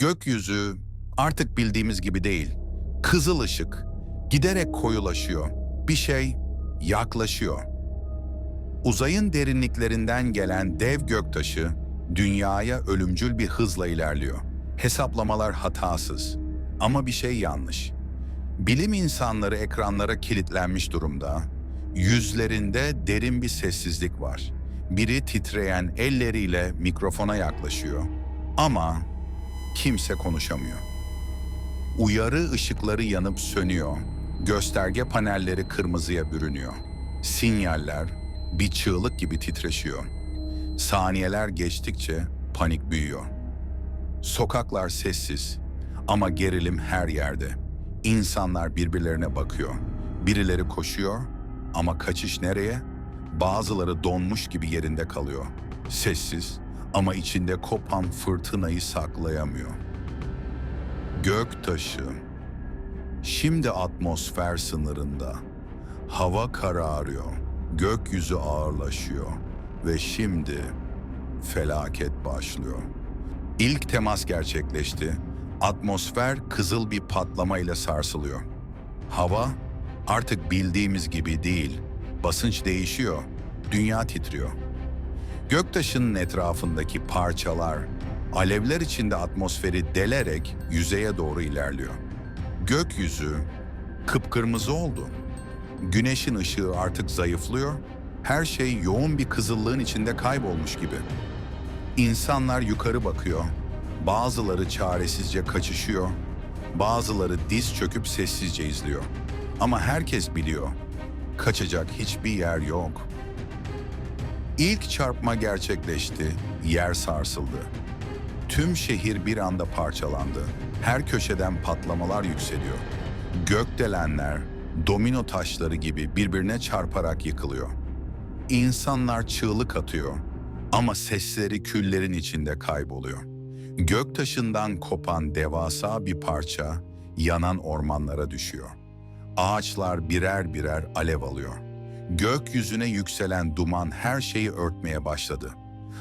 Gökyüzü artık bildiğimiz gibi değil. Kızıl ışık giderek koyulaşıyor. Bir şey yaklaşıyor. Uzayın derinliklerinden gelen dev göktaşı dünyaya ölümcül bir hızla ilerliyor. Hesaplamalar hatasız ama bir şey yanlış. Bilim insanları ekranlara kilitlenmiş durumda. Yüzlerinde derin bir sessizlik var. Biri titreyen elleriyle mikrofona yaklaşıyor. Ama kimse konuşamıyor. Uyarı ışıkları yanıp sönüyor. Gösterge panelleri kırmızıya bürünüyor. Sinyaller bir çığlık gibi titreşiyor. Saniyeler geçtikçe panik büyüyor. Sokaklar sessiz ama gerilim her yerde. İnsanlar birbirlerine bakıyor. Birileri koşuyor ama kaçış nereye? Bazıları donmuş gibi yerinde kalıyor. Sessiz ama içinde kopan fırtınayı saklayamıyor. Göktaşı şimdi atmosfer sınırında. Hava kararıyor, gökyüzü ağırlaşıyor ve şimdi felaket başlıyor. İlk temas gerçekleşti. Atmosfer kızıl bir patlama ile sarsılıyor. Hava artık bildiğimiz gibi değil. Basınç değişiyor. Dünya titriyor. Göktaşının etrafındaki parçalar alevler içinde atmosferi delerek yüzeye doğru ilerliyor. Gökyüzü kıpkırmızı oldu. Güneşin ışığı artık zayıflıyor. Her şey yoğun bir kızıllığın içinde kaybolmuş gibi. İnsanlar yukarı bakıyor. Bazıları çaresizce kaçışıyor. Bazıları diz çöküp sessizce izliyor. Ama herkes biliyor. Kaçacak hiçbir yer yok. İlk çarpma gerçekleşti. Yer sarsıldı. Tüm şehir bir anda parçalandı. Her köşeden patlamalar yükseliyor. Gökdelenler, domino taşları gibi birbirine çarparak yıkılıyor. İnsanlar çığlık atıyor ama sesleri küllerin içinde kayboluyor. Göktaşından kopan devasa bir parça yanan ormanlara düşüyor. Ağaçlar birer birer alev alıyor. Gökyüzüne yükselen duman her şeyi örtmeye başladı.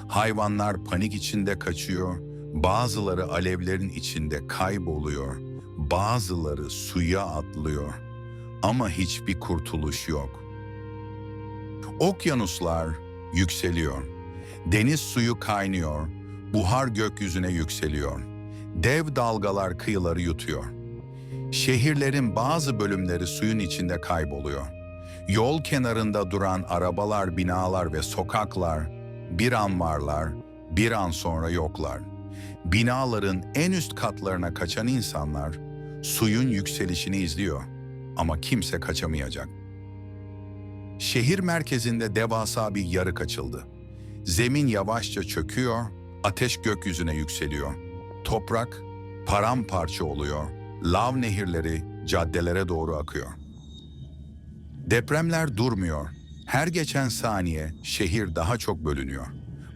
Hayvanlar panik içinde kaçıyor, bazıları alevlerin içinde kayboluyor, bazıları suya atlıyor. Ama hiçbir kurtuluş yok. Okyanuslar yükseliyor. Deniz suyu kaynıyor. Buhar gökyüzüne yükseliyor. Dev dalgalar kıyıları yutuyor. Şehirlerin bazı bölümleri suyun içinde kayboluyor. Yol kenarında duran arabalar, binalar ve sokaklar bir an varlar, bir an sonra yoklar. Binaların en üst katlarına kaçan insanlar suyun yükselişini izliyor ama kimse kaçamayacak. Şehir merkezinde devasa bir yarık açıldı. Zemin yavaşça çöküyor, ateş gökyüzüne yükseliyor. Toprak paramparça oluyor, lav nehirleri caddelere doğru akıyor. Depremler durmuyor. Her geçen saniye şehir daha çok bölünüyor.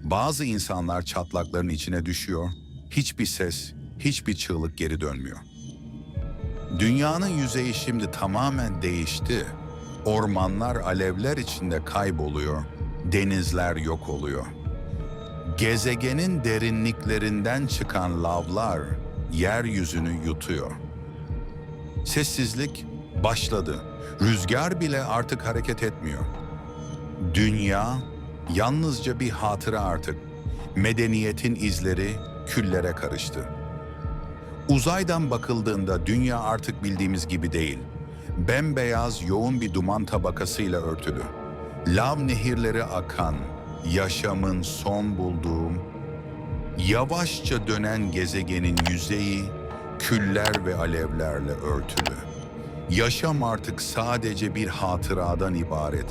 Bazı insanlar çatlakların içine düşüyor. Hiçbir ses, hiçbir çığlık geri dönmüyor. Dünyanın yüzeyi şimdi tamamen değişti. Ormanlar alevler içinde kayboluyor, denizler yok oluyor. Gezegenin derinliklerinden çıkan lavlar yeryüzünü yutuyor. Sessizlik başladı. Rüzgar bile artık hareket etmiyor. Dünya yalnızca bir hatıra artık. Medeniyetin izleri küllere karıştı. Uzaydan bakıldığında dünya artık bildiğimiz gibi değil. Bembeyaz yoğun bir duman tabakasıyla örtülü. Lav nehirleri akan, yaşamın son bulduğu, yavaşça dönen gezegenin yüzeyi küller ve alevlerle örtülü. Yaşam artık sadece bir hatıradan ibaret.